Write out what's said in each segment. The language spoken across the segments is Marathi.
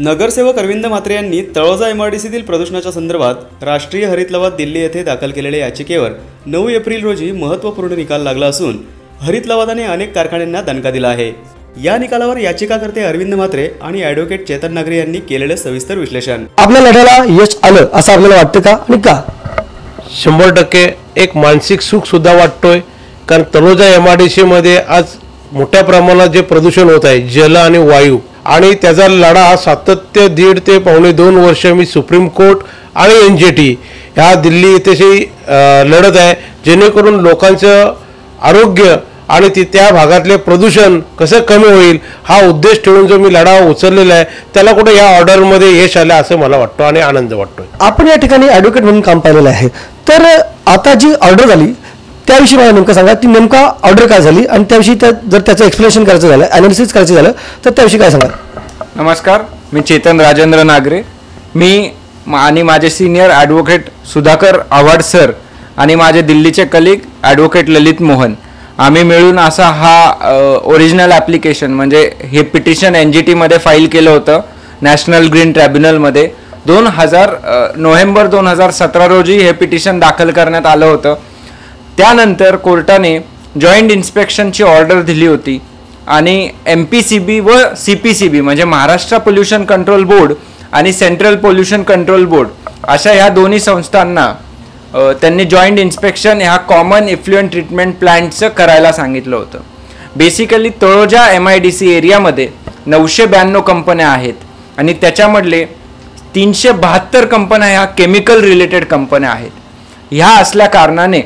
नगरसेवक अरविंद म्हात्रे यांनी तळोजा एमआरडीसीतील प्रदूषणाच्या संदर्भात राष्ट्रीय हरित लवाद दिल्ली येथे दाखल केलेल्या याचिकेवर नऊ एप्रिल रोजी महत्त्वपूर्ण निकाल लागला असून हरित लवादाने अनेक कारखान्यांना दणका दिला आहे. या निकालावर याचिकाकर्ते अरविंद म्हात्रे आणि ॲडव्होकेट चेतन नागरे यांनी केलेले सविस्तर विश्लेषण. आपल्या लढ्याला यश आलं असं आपल्याला वाटतं का आणि का? शंभर टक्के एक मानसिक सुख सुद्धा वाटतोय कारण तळोजा एम आय डी सीमध्ये आज मोठ्या प्रमाणात जे प्रदूषण होत आहे जल आणि वायू आणि त्याचा लढा हा सातत्य दीड ते पावणे दोन वर्ष मी सुप्रीम कोर्ट आणि एन जे टी ह्या दिल्ली येथेशी लढत आहे. जेणेकरून लोकांचं आरोग्य आणि ती त्या भागातले प्रदूषण कसं कमी होईल हा उद्देश ठेवून जो मी लढा उचललेला आहे त्याला कुठे या ऑर्डरमध्ये यश आलं असं मला वाटतं आणि आनंद वाटतो आपण या ठिकाणी ॲडव्होकेट म्हणून काम पाहिलेलं आहे. तर आता जी ऑर्डर झाली त्याविषयी मला नेमकं सांगा ती नेमका ऑर्डर काय झाली आणि त्याविषयी त्या जर त्याचं एक्सप्लेनेशन करायचं झालं अनालिसिस करायचं झालं तर त्याविषयी काय सांगा? नमस्कार मी चेतन राजेंद्र नागरे. मी आणि माझे senior advocate Sudhakar Avhad sir आणि माझे दिल्लीचे कलिग ॲडव्होकेट ललित मोहन. आम्ही मिळून असा हा ओरिजिनल ॲप्लिकेशन म्हणजे हे पिटिशन एन जी टीमध्ये फाईल केलं होतं नॅशनल ग्रीन ट्रायब्युनलमध्ये दोन हजार नोव्हेंबर दोन हजार सतरा रोजी हे पिटिशन दाखल करण्यात आलं होतं. त्यानंतर कोर्टाने जॉईंट इन्स्पेक्शनची ऑर्डर दिली होती आणि एम पी सी बी व सी पी सी बी म्हणजे महाराष्ट्र पोल्युशन कंट्रोल बोर्ड आणि सेंट्रल पोल्युशन कंट्रोल बोर्ड अशा ह्या दोन्ही संस्थांना त्यांनी जॉईंट इन्स्पेक्शन ह्या कॉमन इफ्लुएंट ट्रीटमेंट प्लॅन्टचं करायला सांगितलं होतं. Basically Taloja M I D C एरियामध्ये नऊशे ब्याण्णव कंपन्या आहेत आणि त्याच्यामधले तीनशे बहात्तर कंपन्या ह्या केमिकल रिलेटेड कंपन्या आहेत. ह्या असल्या कारणाने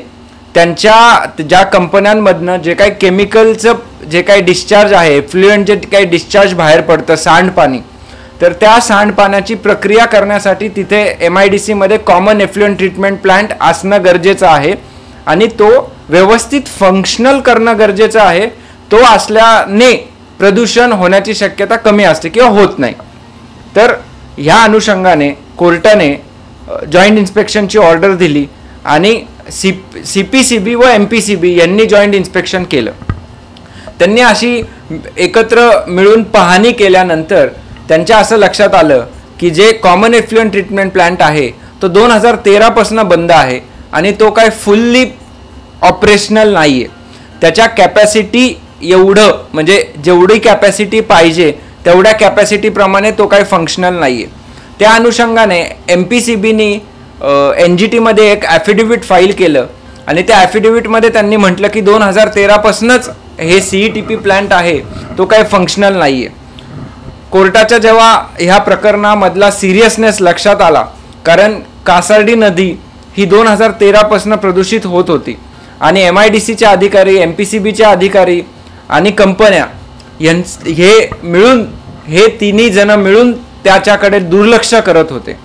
त्यांच्या ज्या कंपन्यांमधनं जे काही केमिकलचं जे काही डिस्चार्ज आहे फ्लुएंट जे काही डिस्चार्ज बाहेर पडतं सांडपाणी तर त्या सांडपाण्याची प्रक्रिया करण्यासाठी तिथे एम आय डी सीमध्ये कॉमन एफ्लुएंट ट्रीटमेंट प्लांट असणं गरजेचं आहे. आणि तो व्यवस्थित फंक्शनल करणं गरजेचं आहे. तो असल्याने प्रदूषण होण्याची शक्यता कमी असते किंवा होत नाही. तर ह्या अनुषंगाने कोर्टाने जॉईंट इन्स्पेक्शनची ऑर्डर दिली आणि C C P C B व एम पी सी बी यांनी जॉईंट इन्स्पेक्शन केलं. त्यांनी अशी एकत्र मिळून पाहणी केल्यानंतर त्यांच्या असं लक्षात आलं की जे कॉमन एफ्लुएंट ट्रीटमेंट प्लांट आहे तो दोन हजार तेरापासून बंद आहे आणि तो काय फुल्ली ऑपरेशनल नाही आहे त्याच्या कॅपॅसिटी एवढं म्हणजे जेवढी कॅपॅसिटी पाहिजे तेवढ्या कॅपॅसिटीप्रमाणे तो काही फंक्शनल नाही आहे त्या अनुषंगाने एम पी सी बीनी एन जी टीमध्ये एक ॲफिडेव्हिट फाईल केलं. आणि त्या ॲफिडेव्हिटमध्ये त्यांनी म्हटलं की दोन हजार तेरापासूनच हे C E T P plant आहे. तो काही फंक्शनल नाही आहे कोर्टाच्या जेव्हा ह्या प्रकरणामधला सिरियसनेस लक्षात आला कारण कासार्डी नदी ही दोन हजार तेरापासून प्रदूषित होत होती. आणि एम आय डी सीचे अधिकारी एम पी सी बीचे अधिकारी आणि कंपन्या यां हे मिळून हे तिन्ही जण मिळून त्याच्याकडे दुर्लक्ष करत होते.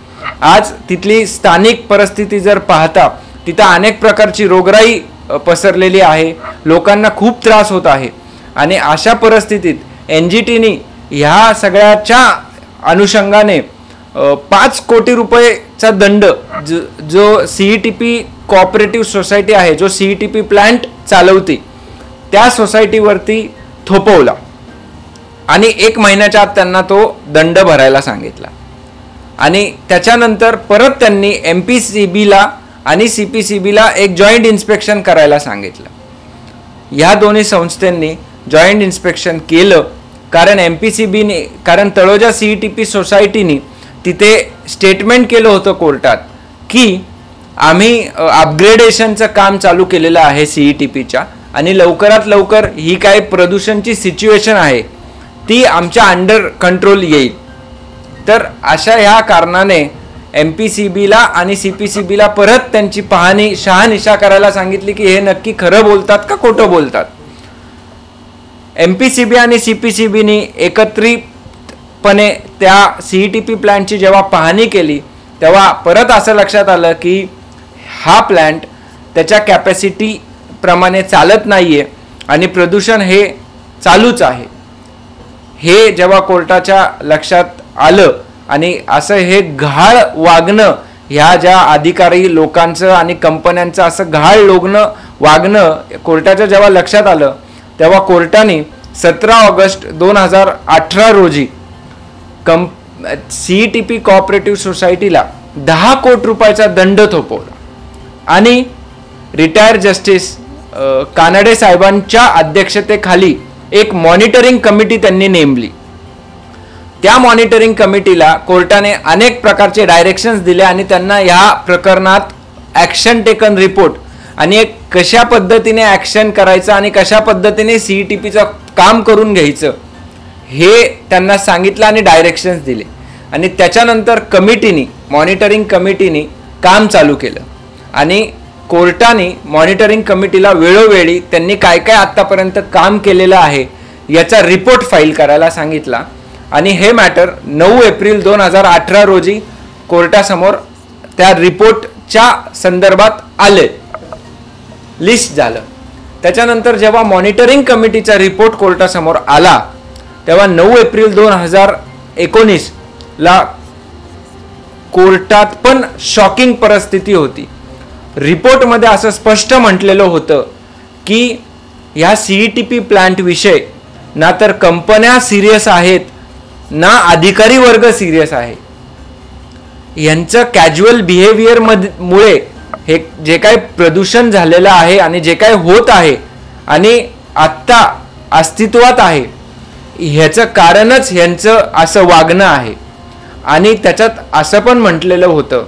आज तिथली स्थानिक परिस्थिती जर पाहता तिथं अनेक प्रकारची रोगराई पसरलेली आहे. लोकांना खूप त्रास होत आहे. आणि अशा परिस्थितीत एन जी टीनी ह्या सगळ्याच्या अनुषंगाने पाच कोटी रुपयेचा दंड जो जो C E T P cooperative society आहे जो C E T P plant चालवते त्या सोसायटीवरती थोपवला. आणि एक महिन्याच्या आत त्यांना तो दंड भरायला सांगितला. आणि त्याच्यानंतर परत त्यांनी एम पी सी बीला आणि सी पी सी बीला एक जॉईंट इन्स्पेक्शन करायला सांगितलं. ह्या दोन्ही संस्थांनी जॉईंट इन्स्पेक्शन केलं. कारण एम पी सी बीने कारण Taloja C E T P सोसायटीनी तिथे स्टेटमेंट केलं होतं कोर्टात की आम्ही अपग्रेडेशनचं काम चालू केलेलं आहे सी ई टी पीच्या आणि लवकरात लवकर ही काय प्रदूषणची सिच्युएशन आहे ती आमच्या अंडर कंट्रोल येईल. तर अशा ह्या कारणाने एम पी सी बीला आणि सी पी सी बीला परत त्यांची पाहणी शहानिशा करायला सांगितली की हे नक्की खरं बोलतात का खोटं बोलतात? एम पी सी बी आणि सी पी सी बीनी एकत्रितपणे त्या सी ई टी पी प्लॅन्टची जेव्हा पाहणी केली तेव्हा परत असं लक्षात आलं की हा प्लॅन्ट त्याच्या कॅपॅसिटी प्रमाणे चालत नाही आहे आणि प्रदूषण हे चालूच आहे. हे जेव्हा कोर्टाच्या लक्षात आलं आणि असं हे घाळ वागणं ह्या ज्या अधिकारी लोकांचं आणि कंपन्यांचं असं घाळ लोगणं वागणं कोर्टाच्या जेव्हा लक्षात आलं तेव्हा कोर्टाने सतरा ऑगस्ट दोन हजार अठरा रोजी कं सी टी पी कॉपरेटिव्ह सोसायटीला दहा कोटी रुपयाचा दंड थोपवला. आणि रिटायर जस्टिस कानडे साहेबांच्या अध्यक्षतेखाली एक मॉनिटरिंग कमिटी त्यांनी नेमली. त्या मॉनिटरिंग कमिटीला कोर्टाने अनेक प्रकारचे डायरेक्शन्स दिले आणि त्यांना ह्या प्रकरणात ॲक्शन टेकन रिपोर्ट आणि एक कशा पद्धतीने ॲक्शन करायचं आणि कशा पद्धतीने सी ई टी पीचं काम करून घ्यायचं हे त्यांना सांगितलं आणि डायरेक्शन्स दिले. आणि त्याच्यानंतर कमिटीनी मॉनिटरिंग कमिटीने काम चालू केलं. आणि कोर्टाने मॉनिटरिंग कमिटीला वेळोवेळी त्यांनी काय काय आत्तापर्यंत काम केलेलं आहे याचा रिपोर्ट फाईल करायला सांगितला. आणि हे मॅटर नऊ एप्रिल दोन हजार अठरा रोजी कोर्टासमोर त्या रिपोर्टच्या संदर्भात आले. लिस्ट झालं. त्याच्यानंतर जेव्हा मॉनिटरिंग कमिटीचा रिपोर्ट कोर्टासमोर आला तेव्हा नऊ एप्रिल दोन हजार एकोणीसला कोर्टात पण शॉकिंग परिस्थिती होती. रिपोर्टमध्ये असं स्पष्ट म्हटलेलं होतं की ह्या सी ई टी पी प्लांटविषयी ना तर कंपन्या सिरियस आहेत ना अधिकारी वर्ग सिरियस आहे. यांचं कॅज्युअल बिहेवियर मुळे हे जे काय प्रदूषण झालेलं आहे आणि जे काय होत आहे आणि आत्ता अस्तित्वात आहे ह्याचं कारणच ह्यांचं असं वागणं आहे. आणि त्याच्यात असं पण म्हटलेलं होतं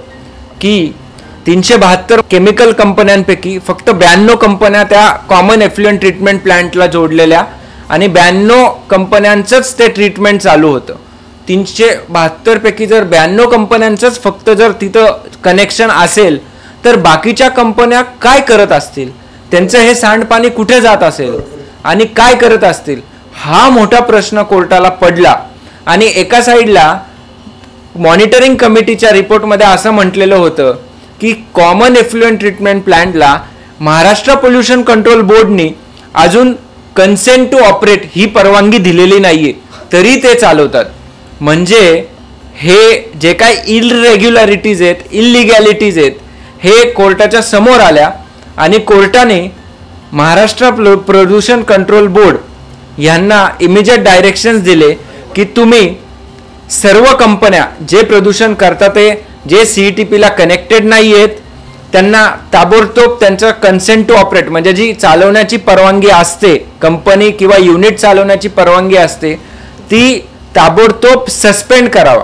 की तीनशे बहात्तर केमिकल कंपन्यांपैकी फक्त ब्याण्णव कंपन्या त्या कॉमन एफ्लुएंट ट्रीटमेंट प्लांटला जोडलेल्या आणि ब्याण्णव कंपन्यांचंच ते ट्रीटमेंट चालू होतं. तीनशे बहात्तरपैकी जर ब्याण्णव कंपन्यांचंच फक्त जर तिथं कनेक्शन असेल तर बाकीच्या कंपन्या काय करत असतील? त्यांचं हे सांडपाणी कुठे जात असेल? आणि काय करत असतील? हा मोठा प्रश्न कोर्टाला पडला. आणि एका साईडला मॉनिटरिंग कमिटीच्या रिपोर्टमध्ये असं म्हटलेलं होतं की कॉमन एफ्लुएंट ट्रीटमेंट प्लांटला महाराष्ट्र पोल्युशन कंट्रोल बोर्डनी अजून कन्सेंट टू ऑपरेट ही परवानगी दिलेली नाहीये. तरी ते चालवतात. म्हणजे हे जे काय इलरेग्युलॅरिटीज आहेत इलिगॅलिटीज आहेत हे कोर्टाच्या समोर आल्या आणि कोर्टाने महाराष्ट्र प्रदूषण कंट्रोल बोर्ड यांना इमिजिएट डायरेक्शन्स दिले की तुम्ही सर्व कंपन्या जे प्रदूषण करतात ते जे सी टी पीला कनेक्टेड नाही आहेत त्यांना ताबडतोब त्यांचं कन्सेंट टू ऑपरेट म्हणजे जी चालवण्याची परवानगी असते कंपनी किंवा युनिट चालवण्याची परवानगी असते ती ताबडतोब सस्पेंड करावा.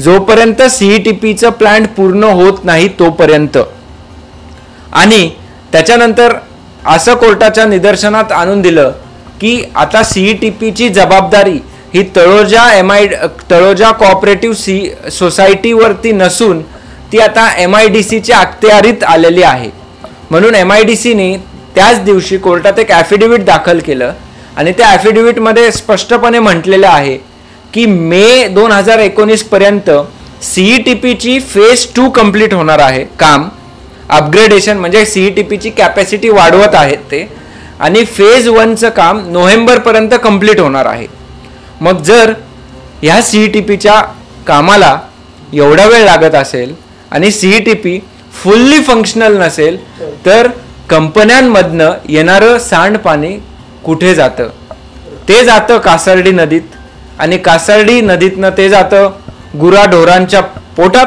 जोपर्यंत सी टी पीचं प्लांट पूर्ण होत नाही तोपर्यंत. आणि त्याच्यानंतर असं कोर्टाच्या निदर्शनात आणून दिलं की आता सी टी पीची जबाबदारी ही Taloja M I Taloja cooperative C सोसायटीवरती नसून ती आता एम आय डी सीच्या अखत्यारीत आलेली आहे. म्हणून एम आय डी सीने त्याच दिवशी कोर्टात एक ॲफिडेव्हिट दाखल केलं आणि त्या ॲफिडेव्हिटमध्ये स्पष्टपणे म्हटलेलं आहे की मे दोन हजार एकोणीसपर्यंत सी सीई टी पीची फेज टू कंप्लीट होणार आहे काम. अपग्रेडेशन म्हणजे सीई टी पीची कॅपॅसिटी वाढवत आहेत ते. आणि फेज वनचं काम नोव्हेंबरपर्यंत कंप्लीट होणार आहे. मग जर ह्या सी ई टी पीच्या कामाला एवढा वेळ लागत असेल आणि C E T P fully functional नसेल तर कंपन्यांमधनं येणारं सांडपाणी कुठे जातं? ते जातं कासर्डी नदीत. आणि कासर्डी नदीतनं ते जातं गुराढोरांच्या पोटात.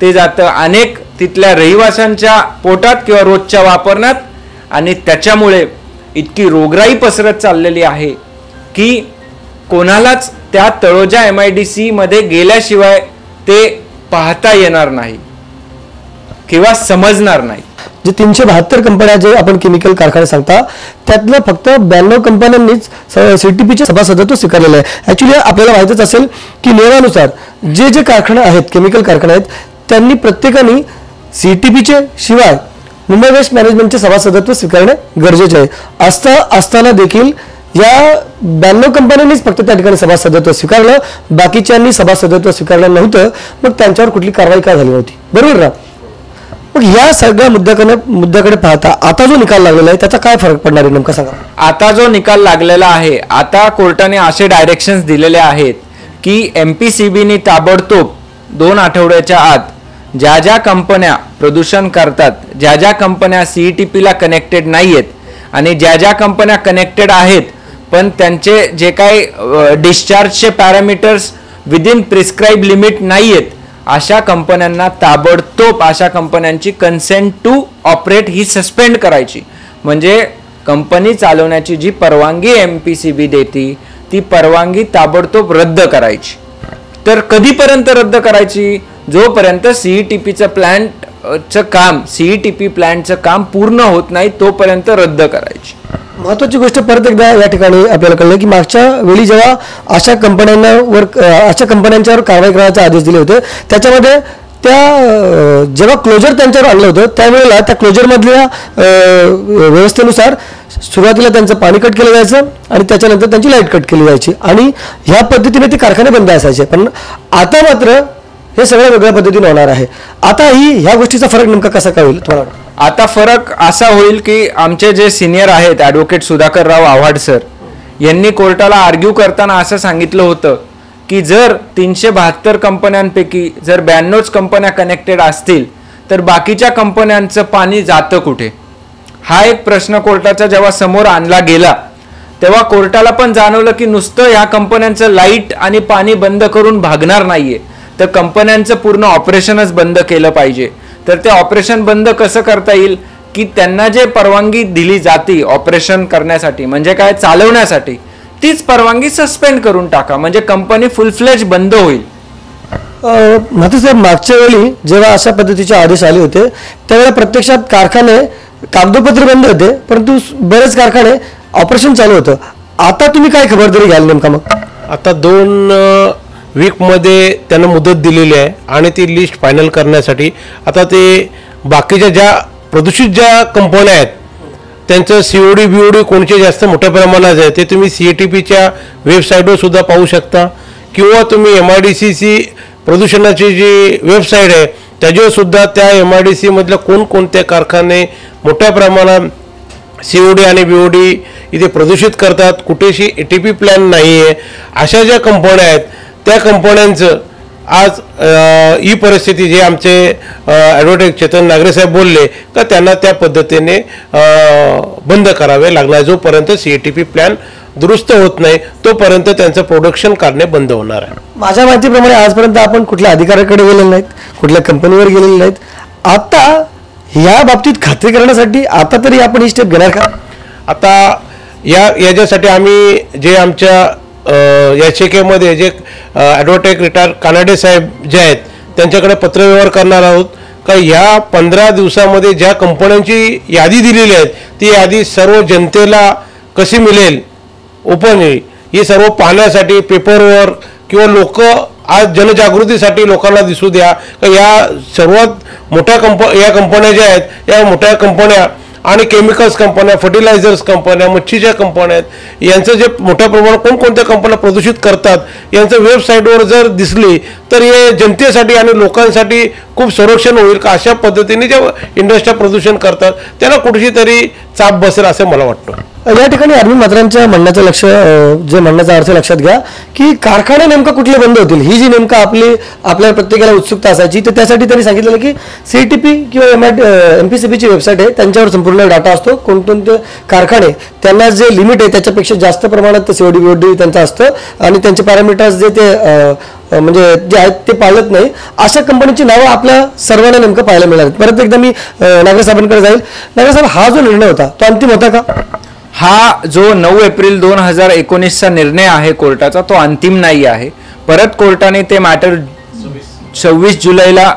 ते जातं अनेक तिथल्या रहिवाशांच्या पोटात किंवा रोजच्या वापरण्यात. आणि त्याच्यामुळे इतकी रोगराई पसरत चाललेली आहे की कोणालाच त्या तळोजा एम आय डी सीमध्ये गेल्याशिवाय ते पाहता येणार नाही. किंवा समजणार नाही. जे तीनशे बहात्तर कंपन्या जे आपण केमिकल कारखाने सांगता त्यातलं फक्त ब्याण्णव कंपन्यांनीच सीटीपीचे सभासदत्व स्वीकारलेलं आहे. ऍक्च्युली आपल्याला माहितच असेल की नियमानुसार जे जे कारखाने आहेत केमिकल कारखाने आहेत त्यांनी प्रत्येकाने सीटीपीचे शिवाय मुंबई वेस्ट मॅनेजमेंटचे सभासदत्व स्वीकारणे गरजेचे आहे. असता असताना देखील या ब्याण्णव कंपन्यांनीच फक्त त्या ठिकाणी सभासदत्व स्वीकारलं. बाकीच्यांनी सभासदत्व स्वीकारलं नव्हतं. मग त्यांच्यावर कुठली कारवाई का झाली नव्हती? बरोबर ना? मग या सगळ्या मुद्द्याकडे मुद्द्याकडे पाहता आता जो निकाल लागलेला आहे त्याचा काय फरक पडणार आहे नेमका सांगा. आता जो निकाल लागलेला आहे आता कोर्टाने असे डायरेक्शन्स दिलेले आहेत की एम पी सी बीनी ताबडतोब दोन आठवड्याच्या आत ज्या ज्या कंपन्या प्रदूषण करतात ज्या ज्या कंपन्या सी टी पीला कनेक्टेड नाही आहेत आणि ज्या ज्या कंपन्या कनेक्टेड आहेत पण त्यांचे जे काही डिस्चार्जचे पॅरामीटर्स विदिन प्रिस्क्राईब लिमिट नाही आहेत अशा कंपन्यांना ताबडतोब अशा कंपन्यांची कन्सेंट टू ऑपरेट ही सस्पेंड करायची. म्हणजे कंपनी चालवण्याची जी परवानगी एम पी सी बी देते ती परवानगी ताबडतोब रद्द करायची. तर कधीपर्यंत रद्द करायची? जोपर्यंत सीई टी पीचं प्लॅन्टचं काम सीई टी पी प्लॅन्टचं काम पूर्ण होत नाही तोपर्यंत रद्द करायची. महत्वाची गोष्ट परत एकदा या ठिकाणी आपल्याला कळलं की मागच्या वेळी जेव्हा अशा कंपन्यांवर अशा कंपन्यांच्यावर कारवाई करण्याचे आदेश दिले होते त्याच्यामध्ये त्या जेव्हा क्लोजर त्यांच्यावर आणलं होतं त्यावेळेला त्या क्लोजरमधल्या व्यवस्थेनुसार सुरुवातीला त्यांचं पाणी कट केलं जायचं आणि त्याच्यानंतर त्यांची लाइट कट केली जायची. आणि ह्या पद्धतीने ते कारखाने बंद असायचे. पण आता मात्र हे सगळं वेगळ्या पद्धतीने होणार आहे. आता ही ह्या गोष्टीचा फरक नेमका कसा काय होईल तुम्हाला वाटतं? आता फरक असा होईल की आमचे जे सिनियर आहेत ॲडव्होकेट सुधाकरराव आव्हाड सर यांनी कोर्टाला आर्ग्यू करताना असं सांगितलं होतं की जर तीनशे बहात्तर कंपन्यांपैकी जर ब्याण्णवच कंपन्या कनेक्टेड असतील तर बाकीच्या कंपन्यांचं पाणी जातं कुठे? हा एक प्रश्न कोर्टाचा जेव्हा समोर आणला गेला तेव्हा कोर्टाला पण जाणवलं की नुसतं ह्या कंपन्यांचं लाइट आणि पाणी बंद करून भागणार नाहीये. तर कंपन्यांचं पूर्ण ऑपरेशनच बंद केलं पाहिजे. तर ते ऑपरेशन बंद कसं करता येईल? की त्यांना जे परवानगी दिली जाते ऑपरेशन करण्यासाठी म्हणजे काय? चालवण्यासाठी तीच परवानगी सस्पेंड करून टाका. म्हणजे कंपनी फुल फ्लेज बंद होईल. मात्र साहेब मागच्या वेळी जेव्हा अशा पद्धतीचे आदेश आले होते त्यावेळेला प्रत्यक्षात कारखाने कागदोपत्री बंद होते परंतु बरेच कारखाने ऑपरेशन चालू होतं. आता तुम्ही काय खबरदारी घ्याल नेमका मग? आता दोन वीकमध्ये त्यांना मुदत दिलेली आहे आणि ती लिस्ट फायनल करण्यासाठी. आता ते बाकीच्या ज्या प्रदूषित ज्या कंपन्या आहेत त्यांचं C O D B O D कोणचे जास्त मोठ्या प्रमाणात आहे ते तुम्ही सी ए टी पीच्या वेबसाईटवर सुद्धा पाहू शकता. किंवा तुम्ही एम आय डी सीची प्रदूषणाची जी वेबसाईट आहे त्याच्यावर सुद्धा त्या एम आय डी सीमधल्या कोणकोणते कारखाने मोठ्या प्रमाणात सी ओ डी आणि बी ओ डी इथे प्रदूषित करतात कुठेशी ए टी पी प्लॅन नाही आहे अशा ज्या कंपन्या आहेत त्या कंपन्यांचं आज ही परिस्थिती जे आमचे ॲडव्होकेट चेतन नागरे साहेब बोलले का त्यांना त्या पद्धतीने बंद करावे लागणार. जोपर्यंत C A T P plan दुरुस्त होत नाही तोपर्यंत त्यांचं प्रोडक्शन करणे बंद होणार आहे. माझ्या माहितीप्रमाणे आजपर्यंत आपण कुठल्या अधिकाऱ्याकडे गेलेले नाहीत कुठल्या कंपनीवर गेलेले नाहीत. आता ह्या बाबतीत खात्री करण्यासाठी आता तरी आपण ही स्टेप घेणार का? आता या याच्यासाठी आम्ही जे आमच्या याचिकेमध्ये जे ॲडव्होकेट रिटायर कानाडे साहेब जे आहेत त्यांच्याकडे पत्रव्यवहार करणार आहोत. का या पंधरा दिवसामध्ये ज्या कंपन्यांची यादी दिलेली आहे ती यादी सर्व जनतेला कशी मिळेल? ओपन ही सर्व पाहण्यासाठी पेपरवर किंवा लोक आज जनजागृतीसाठी लोकांना दिसू द्या. का या सर्वात मोठ्या कंप या कंपन्या ज्या आहेत या मोठ्या कंपन्या आणि केमिकल्स कंपन्या फर्टिलायझर्स कंपन्या मच्छीच्या कंपन्या आहेत. यांचं जे मोठ्या प्रमाणात कोणकोणत्या कंपन्या प्रदूषित करतात यांचं वेबसाईटवर जर दिसली तर हे जनतेसाठी आणि लोकांसाठी खूप संरक्षण होईल का? अशा पद्धतीने ज्या इंडस्ट्र्या प्रदूषण करतात त्यांना कुठेशी तरी चाप बसेल असं मला वाटतं. या ठिकाणी अरविंद मात्रांच्या म्हणण्याचं लक्ष जे म्हणण्याचा अर्थ लक्षात घ्या की कारखाने नेमका कुठले बंद होतील? ही जी नेमका आपली आपल्या प्रत्येकाला उत्सुकता असायची तर त्यासाठी त्यांनी सांगितलेलं की सी टी पी किंवा M I M P C Peechi website आहे त्यांच्यावर संपूर्ण डाटा असतो कोणकोणते कारखाने त्यांना जे लिमिट आहे त्याच्यापेक्षा जास्त प्रमाणात सी ओ डी डी त्यांचं असतं आणि त्यांचे पॅरामीटर्स जे ते म्हणजे जे आहेत ते पाळत नाही. अशा कंपनीची नावं आपल्या सर्वांना नेमकं पाहायला मिळाली परत एकदा मी नागरसाहेबांकडे जाईल. नागरसाहेब हा जो निर्णय होता तो अंतिम होता का? हा जो नऊ एप्रिल दोन हजार एकोणीसचा निर्णय आहे कोर्टाचा तो अंतिम नाही आहे. परत कोर्टाने ते मॅटर सव्वीस जुलैला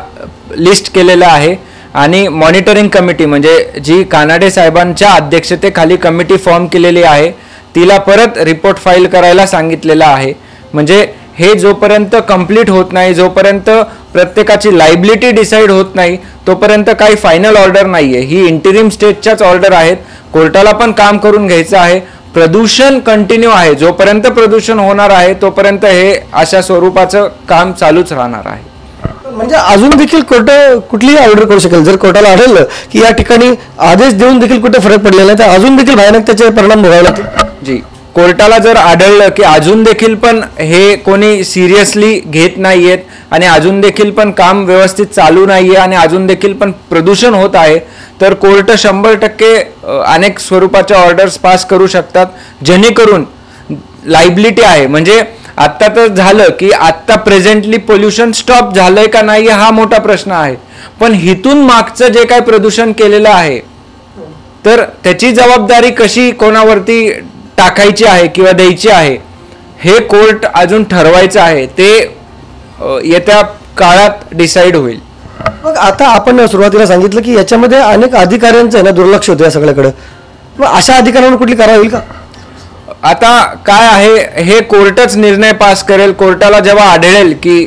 लिस्ट केलेलं आहे आणि मॉनिटरिंग कमिटी म्हणजे जी कानाडे साहेबांच्या अध्यक्षतेखाली कमिटी फॉर्म केलेली आहे तिला परत रिपोर्ट फाईल करायला सांगितलेला आहे. म्हणजे हे जोपर्यंत कंप्लीट होत नाही जोपर्यंत प्रत्येकाची लायबिलिटी डिसाईड होत नाही तोपर्यंत काही फायनल ऑर्डर नाही आहे ही इंटिरिम स्टेजच्याच ऑर्डर आहेत. कोर्टाला पण काम करून घ्यायचं आहे. प्रदूषण कंटिन्यू आहे. जोपर्यंत प्रदूषण होणार आहे तोपर्यंत हे अशा स्वरूपाचं काम चालूच राहणार आहे. म्हणजे अजून देखील कोर्ट कुठलीही ऑर्डर करू शकेल. जर कोर्टाला आढळलं की या ठिकाणी आदेश देऊन देखील कुठे फरक पडलेला नाही तर अजून देखील भयानक त्याचे परिणाम भोगावे लागतील. जी. कोर्टाला जर आढळलं की अजून देखील पण हे कोणी सिरियसली घेत नाही आहेत आणि अजून देखील पण काम व्यवस्थित चालू नाही आहे आणि अजून देखील पण प्रदूषण होत आहे तर कोर्ट शंभर टक्के अनेक स्वरूपाच्या ऑर्डर्स पास करू शकतात जेणेकरून लायबिलिटी आहे. म्हणजे आत्ता तर झालं की आत्ता प्रेझेंटली पोल्युशन स्टॉप झालंय का नाही हा मोठा प्रश्न आहे. पण हिथून मागचं जे काय प्रदूषण केलेलं आहे तर त्याची जबाबदारी कशी कोणावरती टाकायची आहे किंवा द्यायची आहे हे कोर्ट अजून ठरवायचं आहे ते येत्या काळात डिसाईड होईल. मग आता आपण सुरुवातीला सांगितलं की याच्यामध्ये अनेक अधिकाऱ्यांचं आहे ना दुर्लक्ष होतं या सगळ्याकडे. मग अशा अधिकाऱ्यांवर कुठली कारवाई होईल का? आता काय आहे हे कोर्टच निर्णय पास करेल. कोर्टाला जेव्हा आढळेल की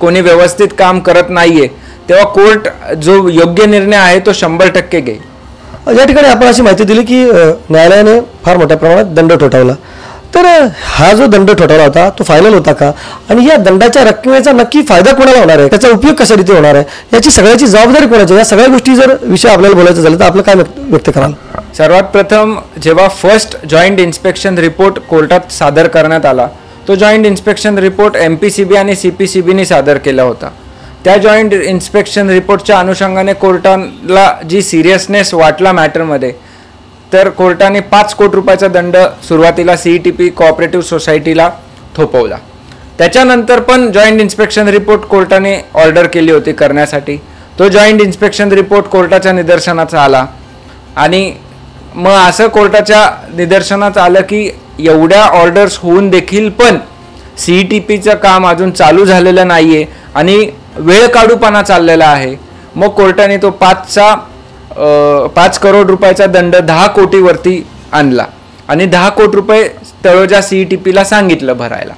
कोणी व्यवस्थित काम करत नाहीये तेव्हा कोर्ट जो योग्य निर्णय आहे तो शंभर टक्के घेईल. या ठिकाणी आपण अशी माहिती दिली की न्यायालयाने फार मोठ्या प्रमाणात दंड ठोठावला. तर हा जो दंड ठोठावला होता तो फायनल होता का? आणि या दंडाच्या रकमेचा नक्की फायदा कोणाला होणार आहे? त्याचा उपयोग कशा रीती होणार आहे? याची सगळ्याची जबाबदारी कोणाची या सगळ्या गोष्टी जर विषय आपल्याला बोलायचं झालं तर आपलं काय व्यक्त कराल? सर्वात प्रथम जेव्हा फर्स्ट जॉईंट इन्स्पेक्शन रिपोर्ट कोर्टात सादर करण्यात आला तो joint inspection report M P C B आणि सी पी सी बीने सादर केला होता. त्या जॉईंट इन्स्पेक्शन रिपोर्टच्या अनुषंगाने कोर्टाला जी सिरियसनेस वाटला मॅटरमध्ये तर कोर्टाने पाच कोटी रुपयाचा दंड सुरुवातीला सी टी पी कोऑपरेटिव्ह सोसायटीला थोपवला. त्याच्यानंतर पण जॉईंट इन्स्पेक्शन रिपोर्ट कोर्टाने ऑर्डर केली होती करण्यासाठी. तो जॉईंट इन्स्पेक्शन रिपोर्ट कोर्टाच्या निदर्शनाचा आला. आणि मग असं कोर्टाच्या निदर्शनात आलं की एवढ्या ऑर्डर्स होऊन देखील पण सी टी पीचं काम अजून चालू झालेलं नाही आहे आणि वेळ काढूपणा चाललेला आहे. मग कोर्टाने तो पाचचा पाच करोड रुपयाचा दंड दहा कोटीवरती आणला. आणि दहा कोटी रुपये तळोजा सी टी पीला सांगितलं भरायला.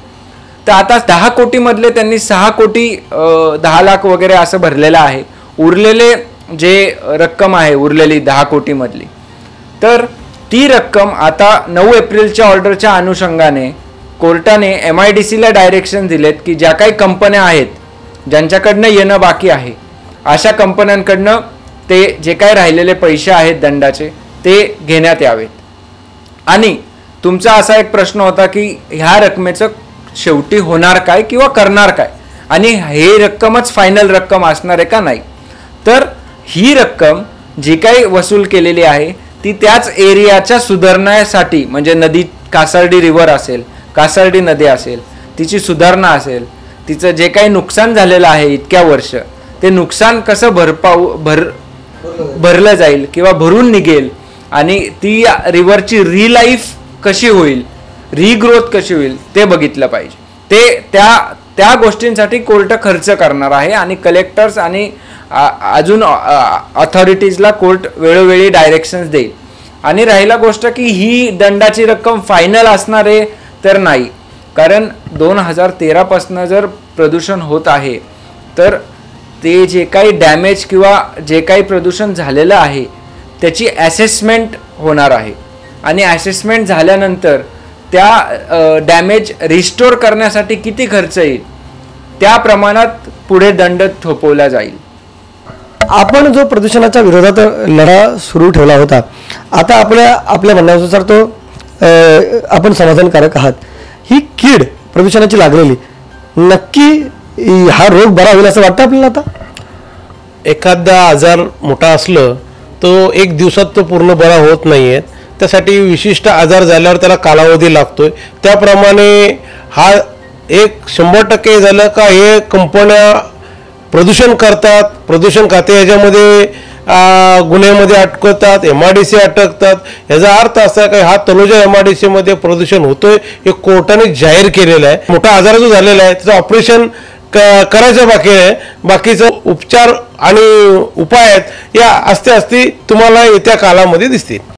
तर आता दहा कोटीमधले त्यांनी सहा कोटी दहा लाख वगैरे असं भरलेलं आहे. उरलेले जे रक्कम आहे उरलेली दहा कोटीमधली. तर ती रक्कम आता नऊ एप्रिलच्या ऑर्डरच्या अनुषंगाने कोर्टाने एम आय डी सीला डायरेक्शन दिलेत की ज्या काही कंपन्या आहेत ज्यांच्याकडनं येणं बाकी आहे. अशा कंपन्यांकडनं ते जे काय राहिलेले पैसे आहेत दंडाचे ते घेण्यात यावेत. आणि तुमचा असा एक प्रश्न होता की ह्या रकमेचं शेवटी होणार काय किंवा करणार काय? आणि हे रक्कमच फायनल रक्कम असणार आहे का नाही? तर ही रक्कम जी काही वसूल केलेली आहे ती त्याच एरियाच्या सुधारण्यासाठी म्हणजे नदी कासारडी रिव्हर असेल कासारडी नदी असेल तिची सुधारणा असेल तिचं जे काही नुकसान झालेलं आहे इतक्या वर्ष ते नुकसान कसं भरपाव भर भरलं जाईल किंवा भरून निघेल? आणि ती रिव्हरची रिलाईफ कशी होईल? रिग्रोथ कशी होईल? ते बघितलं पाहिजे. ते त्या त्या गोष्टींसाठी कोर्ट खर्च करणार आहे आणि कलेक्टर्स आणि आ- अजून अथॉरिटीजला कोर्ट वेळोवेळी डायरेक्शन्स देईल. आणि राहिला गोष्ट की ही दंडाची रक्कम फायनल असणार आहे तर नाही. कारण दोन हजार तेरापासनं जर प्रदूषण होत आहे तर ते जे काही डॅमेज किंवा जे काही प्रदूषण झालेलं आहे त्याची ॲसेसमेंट होणार आहे. आणि ॲसेसमेंट झाल्यानंतर त्या डॅमेज रिस्टोर करण्यासाठी किती खर्च येईल? त्या प्रमाणात पुढे दंड थोपवला जाईल. आपण जो प्रदूषणाच्या विरोधात लढा सुरू ठेवला होता आता आपल्या आपल्या म्हणण्यानुसार तो आपण समाधानकारक आहात. ही कीड प्रदूषणाची लागलेली. नक्की हा रोग बरा होईल असं वाटतं आपल्याला आता? एखादा आजार मोठा असलं तो एक दिवसात तो पूर्ण बरा होत नाही आहे त्यासाठी विशिष्ट आजार झाल्यावर त्याला कालावधी लागतोय. त्याप्रमाणे हा एक शंभर टक्के झालं का हे कंपन्या प्रदूषण करतात. प्रदूषण खाते याच्यामध्ये गुन्ह्यामध्ये अटकतात एम आय डी सी अटकतात. याचा अर्थ असा की हा तनुजा एम आय डी सीमध्ये प्रदूषण होतोय हे कोर्टाने जाहीर केलेलं आहे. मोठा आजार जो झालेला आहे त्याचं ऑपरेशन क- करायचं बाकी आहे. बाकीचं उपचार आणि उपाय आहेत या असते असती तुम्हाला येत्या कालामध्ये दिसतील.